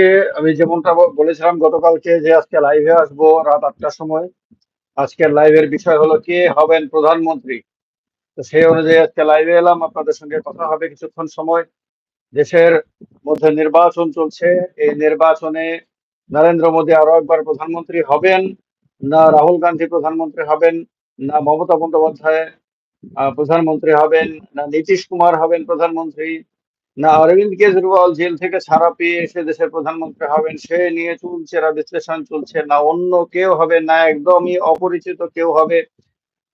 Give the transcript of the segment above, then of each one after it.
আজকে আমি যেমনটা বলেছিলাম, গতকালকে যে আজকে লাইভে আসব রাত আটটার সময়, আজকের লাইভের বিষয় হলো কে হবেন প্রধানমন্ত্রী? তো সেই অনুযায়ী আজকে লাইভে এলাম, আপনাদের সঙ্গে কথা হবে কিছুক্ষণ সময়। দেশের মধ্যে নির্বাচন চলছে, এই নির্বাচনে নরেন্দ্র মোদী আরও একবার প্রধানমন্ত্রী হবেন, না রাহুল গান্ধী প্রধানমন্ত্রী হবেন, না মমতা বন্দ্যোপাধ্যায় প্রধানমন্ত্রী হবেন, না নীতিশ কুমার হবেন প্রধানমন্ত্রী না, অরবিন্দ কেজরিওয়াল জেল থেকে ছাড়া পেয়ে এসে দেশের প্রধানমন্ত্রী হবেন, সে নিয়ে চলছে না বিশ্লেষণ চলছে না, অন্য কেউ হবে না, একদমই অপরিচিত কেউ হবে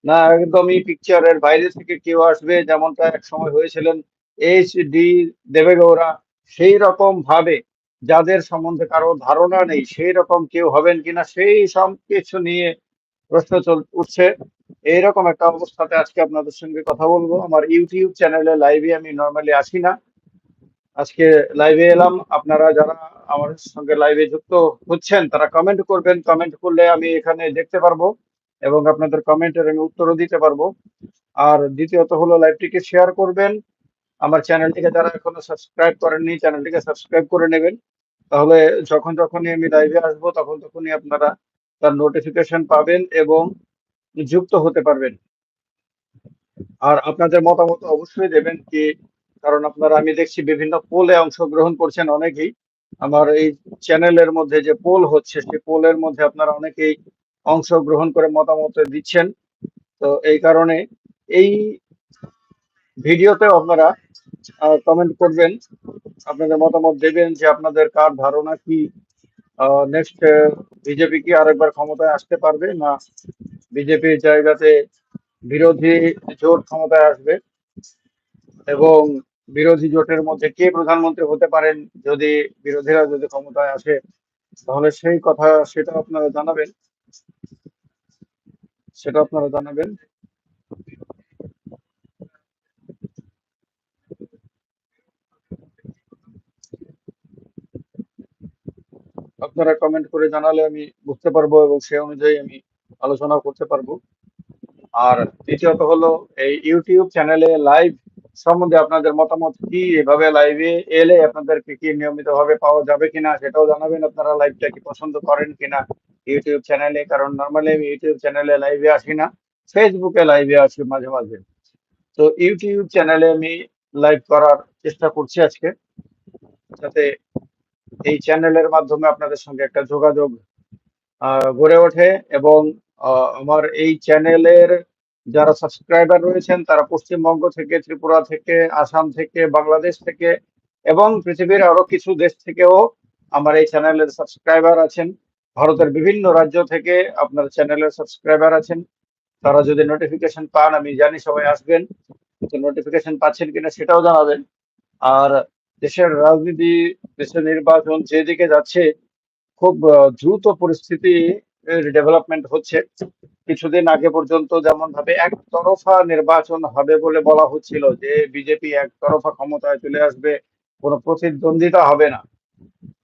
না, একদমই পিকচারের বাইরে থেকে কেউ আসবে, যেমনটা এক সময় হয়েছিলেন এইচ ডি দেবেগৌড়া, সেই রকম ভাবে যাদের সম্বন্ধে কারও ধারণা নেই, সেই রকম কেউ হবেন কিনা, সেই সব কিছু নিয়ে প্রশ্ন চল, উঠছে। এইরকম একটা অবস্থাতে আজকে আপনাদের সঙ্গে কথা বলব। আমার ইউটিউব চ্যানেলে লাইভে আমি নর্মালি আসি না। আজকে লাইভে এলাম। আপনারা যারা আমার সঙ্গে লাইভে যুক্ত হচ্ছেন, তারা কমেন্ট করবেন। কমেন্ট করলে আমি এখানে দেখতে পারব এবং আপনাদের কমেন্টের আমি উত্তরও দিতে পারব। আর দ্বিতীয়ত হলো লাইভটিকে শেয়ার করবেন। আমার চ্যানেলটিকে যারা এখনও সাবস্ক্রাইব করেননি চ্যানেলটিকে সাবস্ক্রাইব করে নেবেন। তাহলে যখন যখনই আমি লাইভে আসব, তখন তখনই আপনারা তার নোটিফিকেশন পাবেন এবং যুক্ত হতে পারবেন। আর আপনাদের মতামত অবশ্যই দেবেন কি কারণ আপনারা, আমি দেখছি বিভিন্ন পোলে অংশগ্রহণ করছেন অনেকেই। আমার এই চ্যানেলের মধ্যে যে পোল হচ্ছে, সেই পোলের মধ্যে আপনারা অনেকেই অংশগ্রহণ করে মতামত দিচ্ছেন। তো এই কারণে এই ভিডিওতে আপনারা কমেন্ট করবেন, আপনাদের মতামত দেবেন যে আপনাদের কার ধারণা কি নেক্সট বিজেপি কি আরেকবার ক্ষমতায় আসতে পারবে না বিজেপির জায়গাতে বিরোধী জোট ক্ষমতায় আসবে? এবং বিরোধী জোটের মধ্যে কে প্রধানমন্ত্রী হতে পারেন, যদি বিরোধীরা যদি ক্ষমতায় আসে, তাহলে সেই কথা সেটা আপনারা জানাবেন। সেটা আপনারা জানাবেন। আপনারা কমেন্ট করে জানালে আমি বুঝতে পারব এবং সে অনুযায়ী আমি আলোচনা করতে পারব। আর দ্বিতীয়ত হলো, এই ইউটিউব চ্যানেলে লাইভ সম্বন্ধে আপনাদের মতামত কি? এভাবে লাইভে এলে আপনাদেরকে কি নিয়মিত ভাবে পাওয়া যাবে কিনা সেটাও জানাবেন। আপনারা লাইভটা কি পছন্দ করেন কিনা ইউটিউব চ্যানেলে কারণ নর্মালি আমি ইউটিউব চ্যানেলে লাইভে আসি না ফেসবুকে লাইভে আসি মাঝে মাঝে। তো ইউটিউব চ্যানেলে আমি লাইভ করার চেষ্টা করছি আজকে। যাতে এই চ্যানেলের মাধ্যমে আপনাদের সঙ্গে একটা যোগাযোগ গড়ে ওঠে এবং আমার এই চ্যানেলের যারা সাবস্ক্রাইবার রয়েছেন, তারা পশ্চিমবঙ্গ থেকে, ত্রিপুরা থেকে, আসাম থেকে, বাংলাদেশ থেকে এবং পৃথিবীর আরও কিছু দেশ থেকেও আমার এই চ্যানেলের সাবস্ক্রাইবার আছেন। ভারতের বিভিন্ন রাজ্য থেকে আপনার চ্যানেলের সাবস্ক্রাইবার আছেন। তারা যদি নোটিফিকেশন পান, আমি জানি সবাই আসবেন। তো নোটিফিকেশন পাচ্ছেন কিনা সেটাও জানাবেন। আর দেশের রাজনীতি, দেশের নির্বাচন যেদিকে যাচ্ছে, খুব দ্রুত পরিস্থিতি ডেভেলপমেন্ট হচ্ছে। কিছুদিন আগে পর্যন্ত যেমন ভাবে একতরফা নির্বাচন হবে বলে বলা হচ্ছিল যে বিজেপি একতরফা ক্ষমতায় চলে আসবে, কোনো প্রতিদ্বন্দ্বিতা হবে না।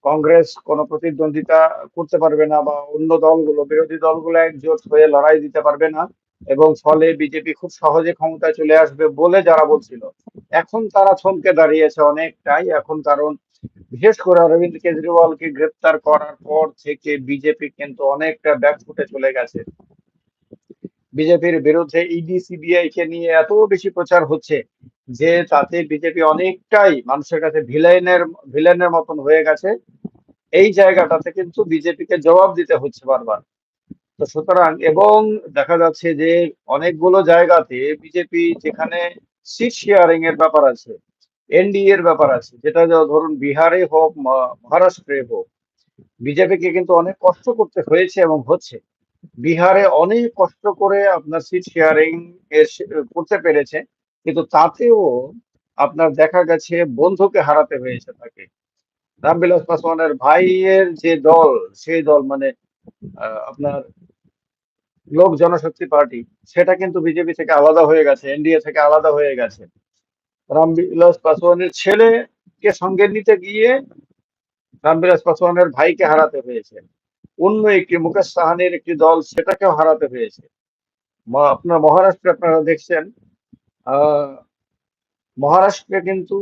কংগ্রেস কোনো প্রতিদ্বন্দ্বিতা করতে পারবে না বা অন্য দলগুলো, বিরোধী দলগুলো একজোট হয়ে লড়াই দিতে পারবে না এবং ফলে বিজেপি খুব সহজে ক্ষমতায় চলে আসবে বলে যারা বলছিল। এখন তারা থমকে দাঁড়িয়েছে অনেকটাই। এখন কারণ বিশেষ করে অরবিন্দ কেজরিওয়ালকে গ্রেপ্তার করার পর থেকে বিজেপি কিন্তু অনেকটা ব্যাকফুটে চলে গেছে। বিজেপির বিরুদ্ধে ইডি সিবিআই কে নিয়ে এত বেশি প্রচার হচ্ছে যে তাতে বিজেপি অনেকটাই মানুষের কাছে ভিলেনের ভিলেনের মতন হয়ে গেছে। এই জায়গাটাতে কিন্তু বিজেপিকে জবাব দিতে হচ্ছে বারবার। তো সুতরাং এবং দেখা যাচ্ছে যে অনেকগুলো জায়গাতে বিজেপি যেখানে সিট শেয়ারিং এর ব্যাপার আছে এনডিএ এর ব্যাপার আছে, যেটা ধরুন বিহারে হোক মহারাষ্ট্রে হোক বিজেপিকে কিন্তু অনেক কষ্ট করতে হয়েছে এবং হচ্ছে। বিহারে অনেক কষ্ট করে আপনার সিট শেয়ারিং করতে পেরেছে, কিন্তু তাতেও আপনার দেখা গেছে বন্ধুকে হারাতে হয়েছে তাকে। রামবিলাস পাসওয়ানের ভাইয়ের যে দল, সেই দল মানে আপনার লোক জনশক্তি পার্টি, সেটা কিন্তু বিজেপি থেকে আলাদা হয়ে গেছে এনডিএ থেকে আলাদা হয়ে গেছে। রামবিলাস পাসওয়ানের ছেলেকে সঙ্গে নিতে গিয়ে রামবিলাস পাসওয়ানের ভাইকে হারাতে হয়েছে। অন্য একটি মুকেশ সাহানির একটি দল সেটাকেও হারাতে হয়েছে। আপনার মহারাষ্ট্রে আপনারা দেখছেন মহারাষ্ট্রে কিন্তু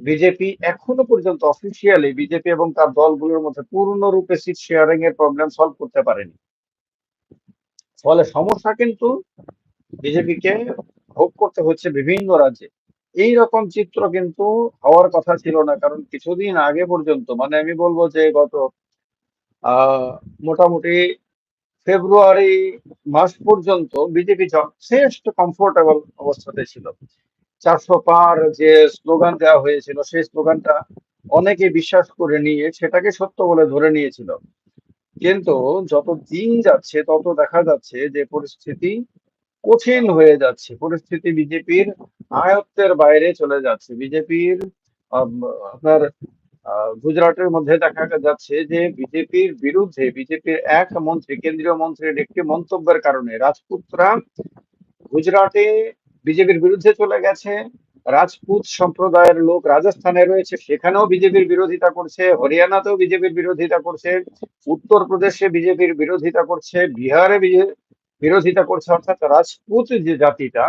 বিজেপি এখনও পর্যন্ত অফিসিয়ালি বিজেপি এবং তার দলগুলোর মধ্যে পূর্ণরূপে সিট শেয়ারিং এর প্রবলেম সলভ করতে পারেনি। ফলে সমস্যা কিন্তু বিজেপিকে ভোগ করতে হচ্ছে বিভিন্ন রাজ্যে। এই রকম চিত্র কিন্তু হওয়ার কথা ছিল না, কারণ কিছুদিন আগে পর্যন্ত মানে আমি বলব যে গত মোটামুটি ফেব্রুয়ারি মাস পর্যন্ত বিজেপি যথেষ্ট কমফোর্টেবল অবস্থাতে ছিল। চারশো পার যে স্লোগান দেওয়া হয়েছিল, সেই স্লোগানটা অনেকে বিশ্বাস করে নিয়ে সেটাকে সত্য বলে ধরে নিয়েছিল। কিন্তু যত দিন যাচ্ছে, তত দেখা যাচ্ছে যে পরিস্থিতি কঠিন হয়ে যাচ্ছে। পরিস্থিতি বিজেপির আয়ত্তের বাইরে চলে যাচ্ছে। বিজেপির আপনার গুজরাটের মধ্যে দেখা যাচ্ছে যে বিজেপির বিরুদ্ধে, বিজেপির এক মন্ত্রী, কেন্দ্রীয় মন্ত্রীর একটি মন্তব্যের কারণে রাজপুতরা গুজরাটে বিজেপির বিরুদ্ধে চলে গেছে। রাজপুত সম্প্রদায়ের লোক রাজস্থানে রয়েছে, সেখানেও বিজেপির বিরোধিতা করছে। হরিয়ানাতেও বিজেপির বিরোধিতা করছে। উত্তরপ্রদেশে বিজেপির বিরোধিতা করছে। বিহারে বিরোধিতা করছে অর্থাৎ রাজপুত যে জাতিটা,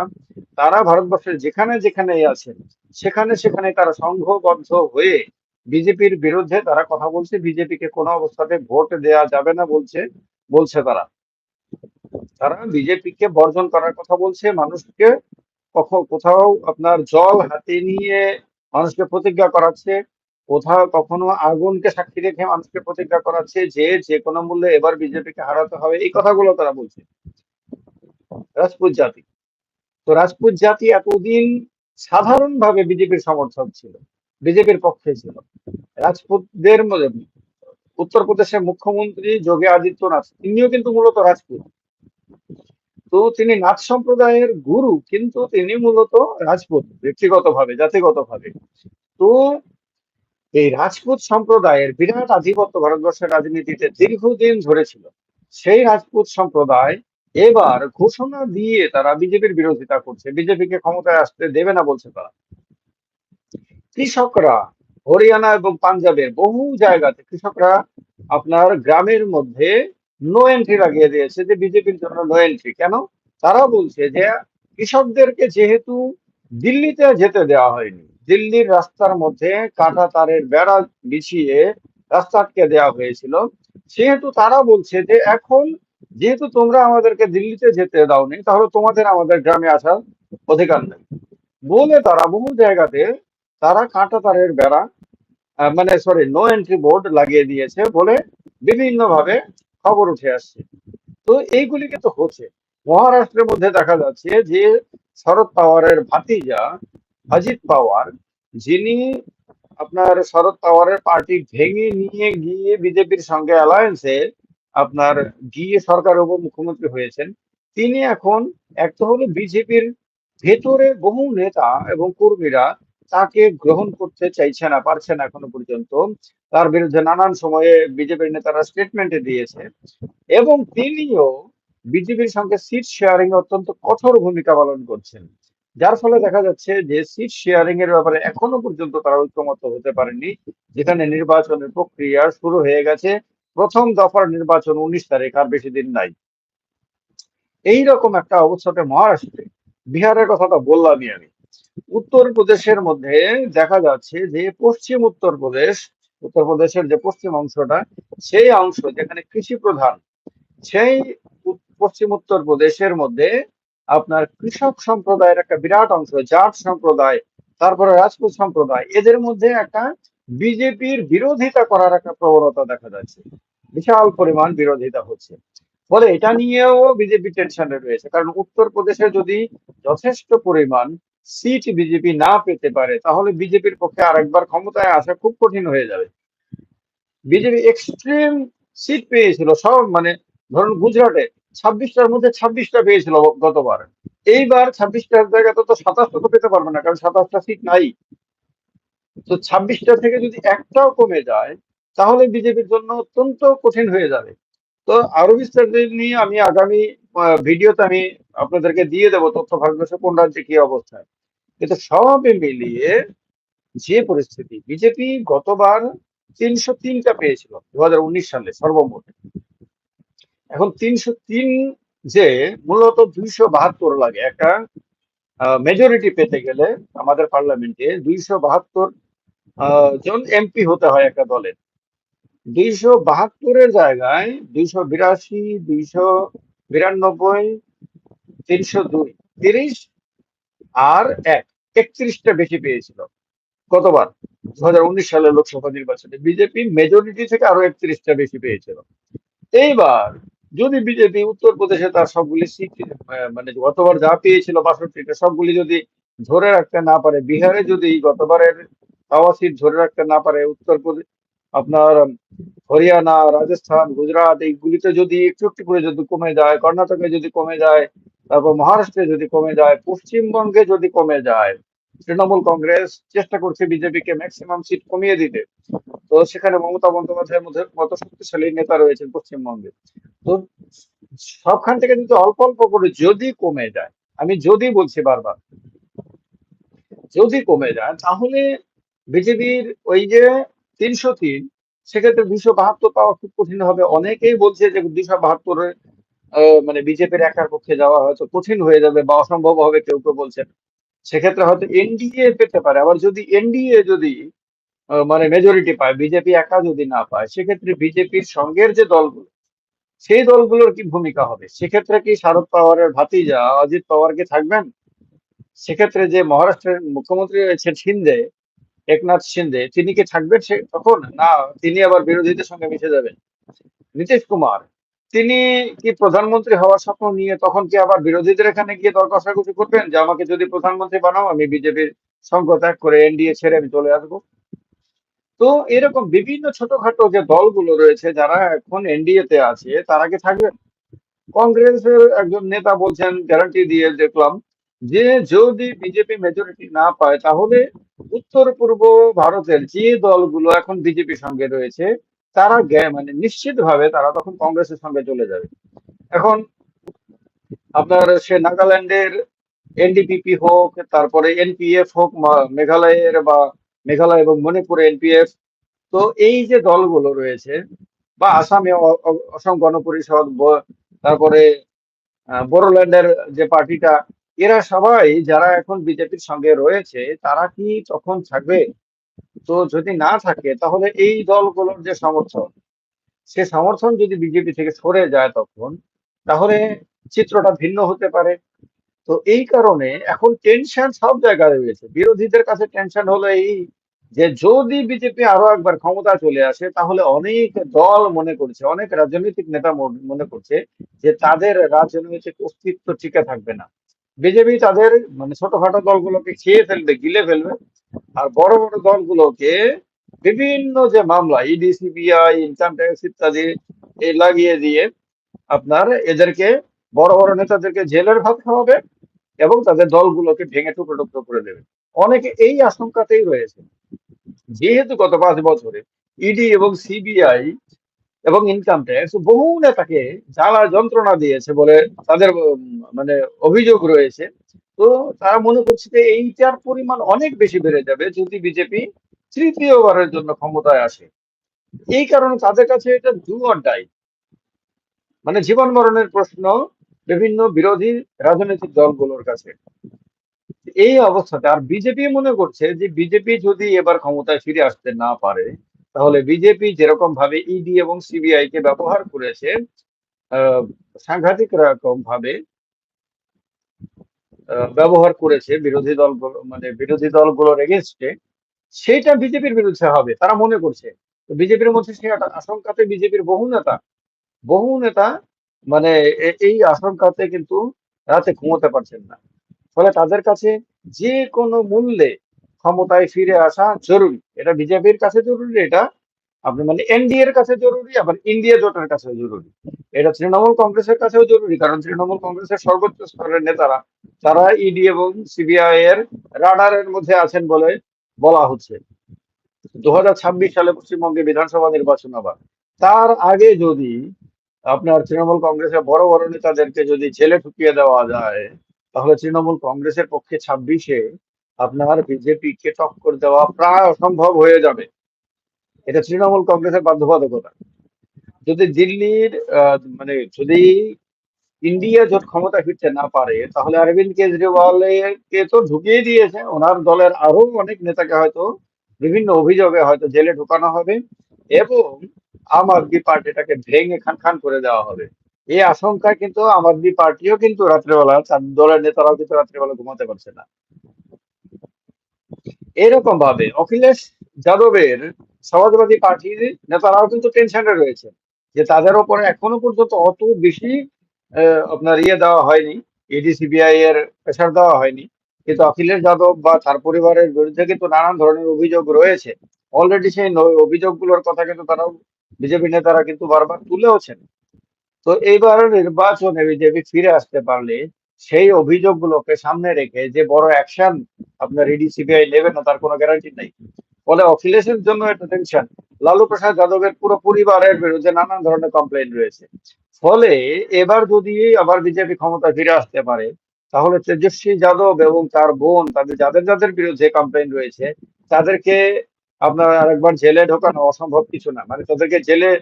তারা ভারতবর্ষের যেখানে যেখানে আছেন সেখানে সেখানে তারা সংঘবদ্ধ হয়ে বিজেপির বিরুদ্ধে তারা কথা বলছে। বিজেপিকে কোনো অবস্থাতে ভোট দেয়া যাবে না বলছে বলছে তারা। তারা বিজেপিকে বর্জন করার কথা বলছে। মানুষকে কখন কোথাও আপনার জল হাতে নিয়ে মানুষকে প্রতিজ্ঞা করাচ্ছে। কোথাও কখনো আগুনকে সাক্ষী রেখে মানুষকে প্রতিজ্ঞা করাচ্ছে যে যে কোনো মূল্যে এবার বিজেপিকে হারাতে হবে, এই কথাগুলো তারা বলছে। রাজপুত জাতি। তো রাজপুত জাতি এতদিন সাধারণভাবে বিজেপির সমর্থক ছিল, বিজেপির পক্ষে ছিল। রাজপুতদের উত্তরপ্রদেশের মুখ্যমন্ত্রী যোগী আদিত্যনাথ, তিনিও কিন্তু মূলত রাজপুত। তো তিনি নাথ সম্প্রদায়ের গুরু, কিন্তু তিনি মূলত রাজপুত, ব্যক্তিগতভাবে, জাতিগতভাবে। তো এই রাজপুত সম্প্রদায়ের বিরাট আধিপত্য ভারতবর্ষের রাজনীতিতে দীর্ঘদিন ধরে ছিল সেই রাজপুত সম্প্রদায় এবার ঘোষণা দিয়ে তারা বিজেপির বিরোধিতা করছে। বিজেপিকে ক্ষমতায় আসতে দেবে না বলছে তারা। কৃষকরা হরিয়ানা এবং পাঞ্জাবের বহু জায়গাতে কৃষকরা আপনার গ্রামের মধ্যে নো এন্ট্রি লাগিয়ে দিয়েছে যে বিজেপির জন্য নো এন্ট্রি কেন? তারা বলছে যে কৃষকদেরকে যেহেতু দিল্লিতে যেতে দেওয়া হয়নি দিল্লির রাস্তার মধ্যে কাঁটা তারের বেড়া বিছিয়ে রাস্তা আটকে দেওয়া হয়েছিল। সেহেতু তারা বলছে যে এখন যেহেতু তোমরা আমাদেরকে দিল্লিতে যেতে দাওনি, তাহলে তোমাদের আমাদের গ্রামে আসার অধিকার নেই। বলে তারা বহু জায়গাতে তারা কাঁটা তারের বেড়া মানে সরি নো এন্ট্রি বোর্ড লাগিয়ে দিয়েছে বলে বিভিন্ন ভাবে খবর উঠে আসছে। তো এইগুলি কিন্তু হচ্ছে। মহারাষ্ট্রের মধ্যে দেখা যাচ্ছে যে শরদ পাওয়ারের ভাতিজা অজিত পাওয়ার, যিনি আপনার শরদ পাওয়ারের পার্টি ভেঙে নিয়ে গিয়ে বিজেপির সঙ্গে অ্যালায়েন্সে আপনার গিয়ে সরকার উপমুখ্যমন্ত্রী হয়েছেন, তিনি এখন একটা হলো বিজেপির ভেতরে বহু নেতা এবং কর্মীরা তাকে গ্রহণ করতে চাইছে না, পারছে না এখনও পর্যন্ত। তার বিরুদ্ধে নানান সময়ে বিজেপির নেতারা স্টেটমেন্টে দিয়েছে এবং তিনিও বিজেপির সঙ্গে সিট শেয়ারিং অত্যন্ত কঠোর ভূমিকা পালন করছেন। যার ফলে দেখা যাচ্ছে যে সিট শেয়ারিং এর ব্যাপারে এখনও পর্যন্ত তারা ঐক্যমত হতে পারেনি যেখানে নির্বাচনের প্রক্রিয়া শুরু হয়ে গেছে। প্রথম দফার নির্বাচন উনিশ তারিখ, আর বেশি দিন নাই। এই রকম একটা অবস্থাতে মহারাষ্ট্রে। বিহারের কথাটা বললামই আমি। উত্তরপ্রদেশের মধ্যে দেখা যাচ্ছে যে পশ্চিম উত্তরপ্রদেশ, উত্তরপ্রদেশের যে পশ্চিম অংশটা, সেই অংশ যেখানে কৃষি প্রধান, সেই পশ্চিম উত্তরপ্রদেশের মধ্যে আপনার কৃষক সম্প্রদায়ের একটা বিরাট অংশ, জাট সম্প্রদায়, তারপরে রাজপুত সম্প্রদায়, এদের মধ্যে একটা বিজেপির বিরোধিতা করার একটা প্রবণতা দেখা যাচ্ছে। বিশাল পরিমাণ বিরোধিতা হচ্ছে। ফলে এটা নিয়েও বিজেপি টেনশনে রয়েছে। কারণ উত্তরপ্রদেশে যদি যথেষ্ট পরিমাণ সিট বিজেপি না পেতে পারে, তাহলে বিজেপির পক্ষে আরেকবার ক্ষমতায় আসা খুব কঠিন হয়ে যাবে। বিজেপি এক্সট্রিম সিট পেয়েছিল সব মানে ধরুন গুজরাটে ছাব্বিশটার মধ্যে ছাব্বিশটা পেয়েছিল গতবার। এইবার ছাব্বিশটার জায়গাতে তো সাতাশটা তো পেতে পারবে না, কারণ সাতাশটা সিট নাই। তো ছাব্বিশটা থেকে যদি একটাও কমে যায়, তাহলে বিজেপির জন্য অত্যন্ত কঠিন হয়ে যাবে। তো আরও বিস্তারিত নিয়ে আমি আগামী ভিডিওতে আমি আপনাদেরকে দিয়ে দেবো তথ্য ভারতবর্ষে কোন রাজ্যে কি অবস্থায় কিন্তু সবে মিলিয়ে যে পরিস্থিতি, বিজেপি গতবার তিনশো তিনটা পেয়েছিল দু হাজার উনিশ সালে সর্বমোট। এখন তিনশো তিন যে মূলত দুইশো বাহাত্তর লাগে, একটা মেজরিটি পেতে গেলে আমাদের পার্লামেন্টে দুইশো বাহাত্তর জন এমপি হতে হয় একটা দলের দুইশো বাহাত্তরের জায়গায় দুইশো বিরাশি, দুইশো বিরানব্বই, তিনশো দুই, তিরিশ আর এক, একত্রিশটা বেশি পেয়েছিল। গতবার দু হাজার উনিশ সালের লোকসভা নির্বাচনে বিজেপি মেজরিটি থেকে আরও একত্রিশটা বেশি পেয়েছিল। এইবার যদি বিজেপি উত্তরপ্রদেশে তার সবগুলি সিট মানে গতবার যা পেয়েছিল বাষট্টিটা সবগুলি যদি ধরে রাখতে না পারে, বিহারে যদি গতবারের পাওয়া সিট ধরে রাখতে না পারে উত্তরপ্রদেশ আপনার হরিয়ানা, রাজস্থান, গুজরাট, এইগুলিতে যদি একটু একটু করে যদি কমে যায়, কর্ণাটকে যদি কমে যায়, তারপর মহারাষ্ট্রে যদি কমে যায়, পশ্চিমবঙ্গে যদি কমে যায় তৃণমূল কংগ্রেস চেষ্টা করছে বিজেপিকে ম্যাক্সিমাম সিট কমিয়ে দিতে। তো সেখানে মমতা বন্দ্যোপাধ্যায়ের মধ্যে মতো শক্তিশালী নেতা রয়েছেন পশ্চিমবঙ্গে। তো সবখান থেকে যদি অল্প অল্প করে যদি কমে যায়, আমি যদি বলছি বারবার, যদি কমে যায়, তাহলে বিজেপির ওই যে তিনশো তিন, সেক্ষেত্রে দুশো বাহাত্তর পাওয়া খুব কঠিন হবে। অনেকেই বলছে যে দুশো বাহাত্তরের মানে বিজেপির একার পক্ষে যাওয়া হয়তো কঠিন হয়ে যাবে বা অসম্ভব হবে, কেউ কেউ বলছেন সেক্ষেত্রে হয়তো এনডিএ পেতে পারে। আবার যদি এনডিএ যদি মানে মেজরিটি পায় বিজেপি একা যদি না পায়, সেক্ষেত্রে বিজেপির সঙ্গের যে দলগুলো, সেই দলগুলোর কি ভূমিকা হবে? সেক্ষেত্রে কি শারদ পাওয়ারের ভাতিজা অজিত পাওয়ার কি থাকবেন? সেক্ষেত্রে যে মহারাষ্ট্রের মুখ্যমন্ত্রী রয়েছেন শিন্দে একনাথ শিন্দে তিনি কি থাকবেন সে, তখন? না, তিনি আবার বিরোধীদের সঙ্গে মিশে যাবেন। নীতিশ কুমার তিনি কি প্রধানমন্ত্রী হওয়ার স্বপ্ন নিয়ে তখন কি আবার বিরোধীদের এখানে গিয়ে দর কষাকষি করবেন যে আমাকে যদি প্রধানমন্ত্রী বানাও, আমি বিজেপির সঙ্গ ত্যাগ করে এনডিএ ছেড়ে আমি চলে আসব? তো এরকম বিভিন্ন ছোটখাটো যে দলগুলো রয়েছে যারা এখন এনডিএ তে আছে, তারা কি থাকবে কংগ্রেসের একজন নেতা বলছেন গ্যারান্টি দিয়ে দেখলাম যে যদি বিজেপি মেজরিটি না পায়, তাহলে উত্তর পূর্ব ভারতের যে দলগুলো এখন বিজেপির সঙ্গে রয়েছে তারা মানে নিশ্চিতভাবে তারা তখন কংগ্রেসের সঙ্গে চলে যাবে। এখন আপনার সে নাগাল্যান্ডের এনডিপিপি হোক, তারপরে এনপিএফ হোক মেঘালয়ের বা মেঘালয় এবং মণিপুরে এনপিএফ, তো এই যে দলগুলো রয়েছে, বা আসামে অসম গণপরিষদ তারপরে বোড়োল্যান্ডের যে পার্টিটা, এরা সবাই যারা এখন বিজেপির সঙ্গে রয়েছে, তারা কি তখন থাকবে? তো যদি না থাকে, তাহলে এই দলগুলোর যে সমর্থন, সে সমর্থন যদি বিজেপি থেকে সরে যায় তখন, তাহলে চিত্রটা ভিন্ন হতে পারে। তো এই কারণে এখন টেনশন সব জায়গায় রয়েছে। বিরোধীদের কাছে টেনশন হলো এই যে, যদি বিজেপি আরও একবার ক্ষমতা চলে আসে, তাহলে অনেক দল মনে করছে, অনেক রাজনৈতিক নেতা মনে করছে যে, তাদের রাজনৈতিক অস্তিত্ব টিকে থাকবে না। বিজেপি তাদের মানে ছোটখাটো দলগুলোকে খেয়ে ফেলবে, গিলে ফেলবে। আর বড় বড় দলগুলোকে বিভিন্ন যে মামলা ইডি সিবিআই ইনকাম ট্যাক্স ইত্যাদি, এই লাগিয়ে দিয়ে আপনার এদেরকে, বড় বড় নেতাদেরকে জেলের ভাত খাওয়াবে এবং তাদের দলগুলোকে ভেঙে টুকরো টুকরো করে দেবে। অনেকে এই আশঙ্কাতেই রয়েছে। যেহেতু গত পাঁচ বছরে ইডি এবং সিবিআই এবং ইনকাম ট্যাক্স বহু নেতাকে জ্বালা যন্ত্রণা দিয়েছে বলে তাদের মানে অভিযোগ রয়েছে তো তারা মনে করছে যে এইটার পরিমাণ অনেক বেশি বেড়ে যাবে যদি বিজেপি তৃতীয়বারের জন্য ক্ষমতায় আসে। এই কারণে তাদের কাছে এটা ডু অর মানে জীবন মরণের প্রশ্ন বিভিন্ন বিরোধী রাজনৈতিক দলগুলোর কাছে। এই অবস্থাতে আর বিজেপি মনে করছে যে বিজেপি যদি এবার ক্ষমতায় ফিরে আসতে না পারে, তাহলে বিজেপি যেরকম ভাবে ইডি এবং সিবিআই কে ব্যবহার করেছে সাংঘাতিক রকম ভাবে ব্যবহার করেছে বিরোধী দলগুলো মানে বিরোধী দলগুলোর এগেনস্টে সেটা বিজেপির বিরুদ্ধে হবে, তারা মনে করছে। বিজেপির মধ্যে সে আশঙ্কাতে বিজেপির বহু নেতা বহু নেতা মানে এই আশঙ্কাতে কিন্তু রাতে ঘুমোতে পারছেন না। ফলে তাদের কাছে যে কোনো মূল্যে ক্ষমতায় ফিরে আসা জরুরি। এটা বিজেপির কাছে জরুরি, এটা আপনি মানে এনডিএ এর কাছে জরুরি, আবার ইন্ডিয়া জোটের কাছেও জরুরি। এটা তৃণমূল কংগ্রেসের কাছেও জরুরি, কারণ তৃণমূল কংগ্রেসের সর্বোচ্চ স্তরের নেতারা, তারা ইডি এবং সিবিআই এর রাডারের মধ্যে আছেন বলে বলা হচ্ছে। দুই হাজার ছাব্বিশ সালে পশ্চিমবঙ্গে বিধানসভা নির্বাচন আবার। তার আগে যদি আপনার তৃণমূল কংগ্রেসের বড় বড় নেতাদেরকে যদি জেলে ঢুকিয়ে দেওয়া যায়, তাহলে তৃণমূল কংগ্রেসের পক্ষে ছাব্বিশে আপনার বিজেপি কে টক্কর দেওয়া প্রায় অসম্ভব হয়ে যাবে। এটা তৃণমূল কংগ্রেসের বাধ্যবাধকতা। যদি দিল্লির মানে যদি ইন্ডিয়া জোট ক্ষমতা ফিরতে না পারে, তাহলে অরবিন্দ কেজরিওয়ালকে তো ঢুকিয়ে দিয়েছে। ওনার দলের আরও অনেক নেতাকে হয়তো, বিভিন্ন অভিযোগে হয়তো জেলে ঢোকানো হবে এবং আম আদমি পার্টিটাকে ভেঙে খান খান করে দেওয়া হবে। এই আশঙ্কায় কিন্তু আম আদমি পার্টিও কিন্তু রাত্রেবেলা, তার দলের নেতারাও কিন্তু রাত্রেবেলা ঘুমাতে পারছে না। এরকম ভাবে অখিলেশ যাদবের সমাজবাদী পার্টির নেতারাও কিন্তু টেনশনে রয়েছে। যে তাদের ওপরে এখনও পর্যন্ত অত বেশি আপনার ইয়ে দেওয়া হয়নি ইডি সিবিআই এর প্রেশার দেওয়া হয়নি। কিন্তু অখিলেশ যাদব বা তার পরিবারের বিরুদ্ধে কিন্তু নানান ধরনের অভিযোগ রয়েছে। অলরেডি সেই অভিযোগগুলোর কথা কিন্তু তারাও বিজেপি নেতারা কিন্তু বারবার তুলেওছেন। তো এইবার নির্বাচনে বিজেপি ফিরে আসতে পারলে সেই অভিযোগগুলোকে সামনে রেখে যে বড় অ্যাকশন আপনার ইডি সিবিআই নেবে না, তার কোনো গ্যারান্টি নাই। ফলে অখিলেশের জন্য একটা টেনশন লালু প্রসাদ যাদবের পুরো পরিবারের বিরুদ্ধে নানান ধরনের কমপ্লেন রয়েছে। ফলে এবার যদি আবার বিজেপি ক্ষমতা ফিরে আসতে পারে, তাহলে তেজস্বী যাদব এবং তার বোন, তাদের যাদের যাদের বিরুদ্ধে কমপ্লেন রয়েছে, তাদেরকে আপনার আরেকবার জেলে ঢোকানো অসম্ভব কিছু না। মানে তাদেরকে জেলে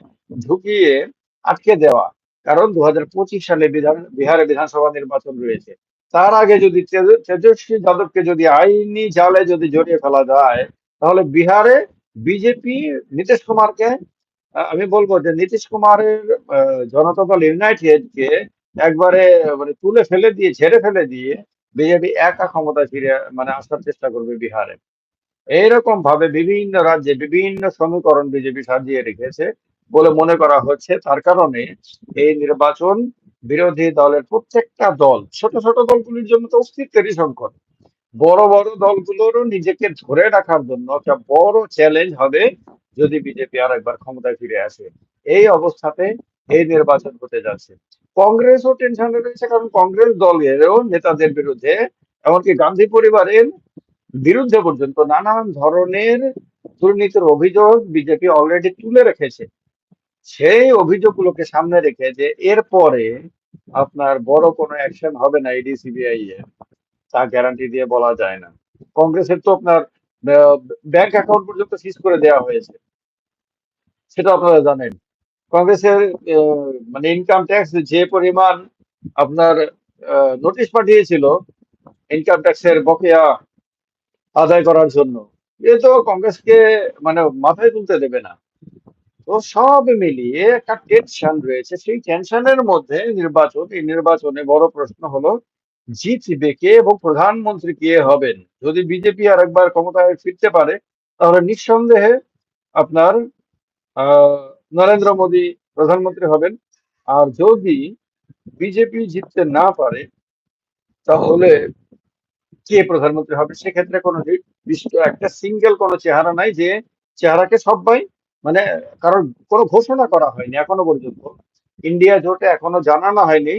ঢুকিয়ে আটকে দেওয়া। কারণ দু হাজার পঁচিশ সালে বিধান, বিহারে বিধানসভা নির্বাচন রয়েছে। তার আগে যদি তেজ- তেজস্বী যাদবকে যদি আইনি জালে যদি জড়িয়ে ফেলা যায় তাহলে বিহারে বিজেপি নীতিশ কুমারকে আমি বলব যে নীতিশ কুমারের জনতা দল ইউনাইটেড কে একবারে মানে তুলে ফেলে দিয়ে, ঝেড়ে ফেলে দিয়ে বিজেপি একা ক্ষমতা ফিরে মানে আসার চেষ্টা করবে বিহারে। এইরকম ভাবে বিভিন্ন রাজ্যে বিভিন্ন সমীকরণ বিজেপি সাজিয়ে রেখেছে বলে মনে করা হচ্ছে। তার কারণে এই নির্বাচন বিরোধী দলের প্রত্যেকটা দল, ছোট ছোট দলগুলির জন্য তো অস্তিত্বেরই সংকট। বড় বড় দলগুলোরও নিজেকে ধরে রাখার জন্য একটা বড় চ্যালেঞ্জ হবে যদি বিজেপি আর একবার ক্ষমতায় ফিরে আসে। এই অবস্থাতে এই নির্বাচন হতে যাচ্ছে। কংগ্রেসও টেনশনে রয়েছে, কারণ কংগ্রেস দলেরও নেতাদের বিরুদ্ধে, এমনকি গান্ধী পরিবারের বিরুদ্ধে পর্যন্ত নানান ধরনের দুর্নীতির অভিযোগ বিজেপি অলরেডি তুলে রেখেছে। সেই অভিযোগগুলোকে সামনে রেখে যে এরপরে আপনার বড় কোনো অ্যাকশন হবে না ইডি সিবিআই এর তা গ্যারান্টি দিয়ে বলা যায় না। কংগ্রেসের তো আপনার ব্যাংক অ্যাকাউন্ট পর্যন্ত সিজ করে দেওয়া হয়েছে। সেটা আপনারা জানেন। কংগ্রেসের মানে ইনকাম ট্যাক্স যে পরিমাণ আপনার নোটিশ পাঠিয়েছিল ইনকাম ট্যাক্সের বকেয়া আদায় করার জন্য, এ তো কংগ্রেসকে মানে মাথায় তুলতে দেবে না। তো সব মিলিয়ে একটা টেনশন রয়েছে। সেই টেনশনের মধ্যে নির্বাচন, এই নির্বাচনে বড় প্রশ্ন হলো জিতবে কে এবং প্রধানমন্ত্রী কে হবেন? যদি বিজেপি আর একবার ক্ষমতায় ফিরতে পারে, তাহলে নিঃসন্দেহে আপনার নরেন্দ্র মোদী প্রধানমন্ত্রী হবেন। আর যদি বিজেপি জিততে না পারে, তাহলে কে প্রধানমন্ত্রী হবে? সেক্ষেত্রে কোনো নির্দিষ্ট একটা সিঙ্গেল কোনো চেহারা নাই যে চেহারাকে সবাই মানে কারণ কোনো ঘোষণা করা হয়নি এখনও পর্যন্ত। ইন্ডিয়া জোটে এখনও জানানো হয়নি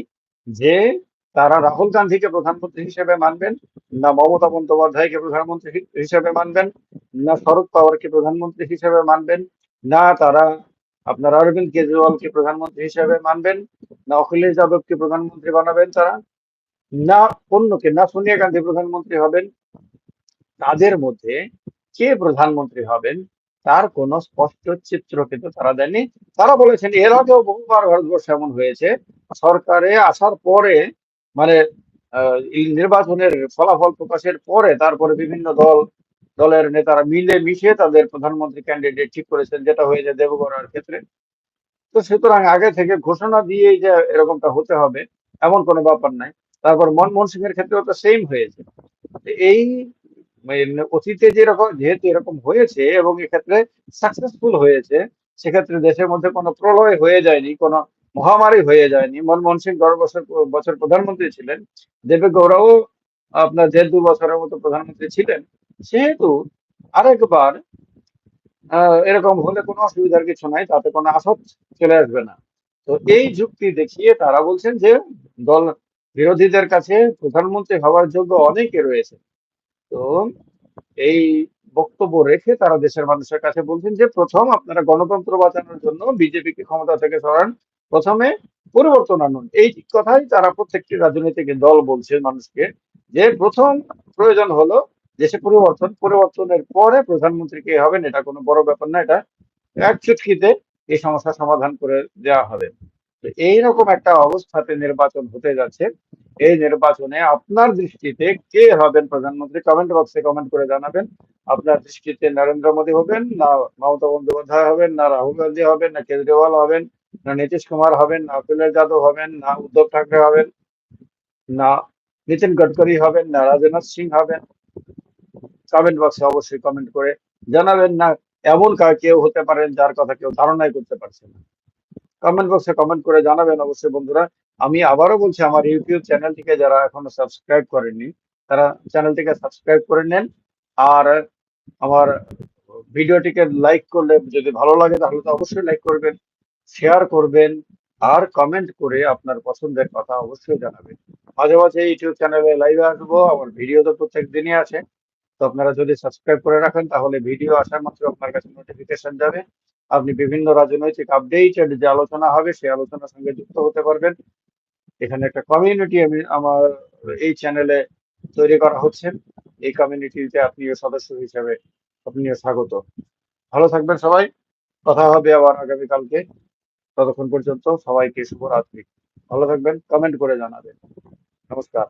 যে তারা রাহুল গান্ধীকে প্রধানমন্ত্রী হিসেবে মানবেন, না মমতা বন্দ্যোপাধ্যায়কে প্রধানমন্ত্রী হিসেবে মানবেন, না শরদ পাওয়ারকে প্রধানমন্ত্রী হিসেবে মানবেন, না তারা আপনার অরবিন্দ কেজরিওয়ালকে প্রধানমন্ত্রী হিসেবে মানবেন, না অখিলেশ যাদবকে প্রধানমন্ত্রী বানাবেন তারা, না অন্যকে, না সোনিয়া গান্ধী প্রধানমন্ত্রী হবেন, তাদের মধ্যে কে প্রধানমন্ত্রী হবেন তার কোনো স্পষ্ট চিত্র কিন্তু তারা দেননি। তারা বলেছেন, এর আগেও বহুবার ভারতবর্ষ এমন হয়েছে, সরকারে আসার পরে মানে এই নির্বাচনের ফলাফল প্রকাশের পরে তারপরে বিভিন্ন দল, দলের নেতারা মিলে মিশে তাদের প্রধানমন্ত্রী ক্যান্ডিডেট ঠিক করেছেন, যেটা হয়েছে দেবগড়ার ক্ষেত্রে। তো সুতরাং আগে থেকে ঘোষণা দিয়েই যে এরকমটা হতে হবে, এমন কোনো ব্যাপার নাই। তারপর মনমোহন সিং এর ক্ষেত্রেও তো সেম হয়েছে। এই মানে অতীতে যেরকম, যেহেতু এরকম হয়েছে এবং এক্ষেত্রে সাকসেসফুল হয়েছে, সেক্ষেত্রে দেশের মধ্যে কোনো প্রলয় হয়ে যায়নি, কোনো মহামারী হয়ে যায়নি। মনমোহন সিং দশ বছর বছর প্রধানমন্ত্রী ছিলেন। দেবে গৌড়াও আপনার দেড় দু বছরের মতো প্রধানমন্ত্রী ছিলেন। সেহেতু আরেকবার এরকম হলে কোনো অসুবিধার কিছু নাই, তাতে কোনো আসত চলে আসবে না। তো এই যুক্তি দেখিয়ে তারা বলছেন যে, দল বিরোধীদের কাছে প্রধানমন্ত্রী হওয়ার যোগ্য অনেকে রয়েছে। তো এই বক্তব্য রেখে তারা দেশের মানুষের কাছে বলছেন যে, প্রথম আপনারা গণতন্ত্র বাঁচানোর জন্য বিজেপিকে ক্ষমতা থেকে সরান। প্রথমে পরিবর্তন আনুন। এই কথাই তারা প্রত্যেকটি রাজনৈতিক দল বলছে মানুষকে যে প্রথম প্রয়োজন হলো দেশে পরিবর্তন। পরিবর্তনের পরে প্রধানমন্ত্রী কে হবেন এটা কোনো বড় ব্যাপার না, এটা এক চুটকিতে এই সমস্যা সমাধান করে দেওয়া হবে। তো এইরকম একটা অবস্থাতে নির্বাচন হতে যাচ্ছে। এই নির্বাচনে আপনার দৃষ্টিতে কে হবেন প্রধানমন্ত্রী? কমেন্ট বক্সে কমেন্ট করে জানাবেন। আপনার দৃষ্টিতে নরেন্দ্র মোদী হবেন না মমতা বন্দ্যোপাধ্যায় হবেন, না রাহুল গান্ধী হবেন, না কেজরিওয়াল হবেন না নীতিশ কুমার হবেন, না অখিলেশ যাদব হবেন, না উদ্ধব ঠাকরে হবেন, না নিতিন গডকরি হবেন, না রাজনাথ সিং হবেন কমেন্ট বক্সে অবশ্যই কমেন্ট করে জানাবেন না এমন কেউ হতে পারেন যার কথা কেউ ধারণাই করতে পারছে না। কমেন্ট বক্সে কমেন্ট করে জানাবেন অবশ্যই বন্ধুরা। আমি আবারও বলছি, আমার ইউটিউব চ্যানেলটিকে যারা এখনও সাবস্ক্রাইব করেননি, তারা চ্যানেলটিকে সাবস্ক্রাইব করে নেন আর আমার ভিডিওটিকে লাইক করলে যদি ভালো লাগে, তাহলে তো অবশ্যই লাইক করবেন। শেয়ার করবেন আর কমেন্ট করে আপনার পছন্দের কথা অবশ্যই জানাবেন। মাঝে মাঝে ইউটিউব চ্যানেলে লাইভে আসব, আমার ভিডিও তো প্রত্যেক দিনই আছে। তো আপনারা যদি সাবস্ক্রাইব করে রাখেন, তাহলে ভিডিও আসার মাত্র আপনার কাছে নোটিফিকেশন যাবে। আপনি বিভিন্ন রাজনৈতিক আপডেট যে আলোচনা হবে, সেই আলোচনার সঙ্গে যুক্ত হতে পারবেন। এখানে একটা কমিউনিটি আমি, আমার এই চ্যানেলে তৈরি করা হচ্ছে। এই কমিউনিটিতে আপনিও সদস্য হিসেবে, আপনিও স্বাগত। ভালো থাকবেন সবাই। কথা হবে আবার আগামীকালকে। ততক্ষণ পর্যন্ত সবাইকে শুভরাত্রি। ভালো থাকবেন কমেন্ট করে জানাবেন। নমস্কার।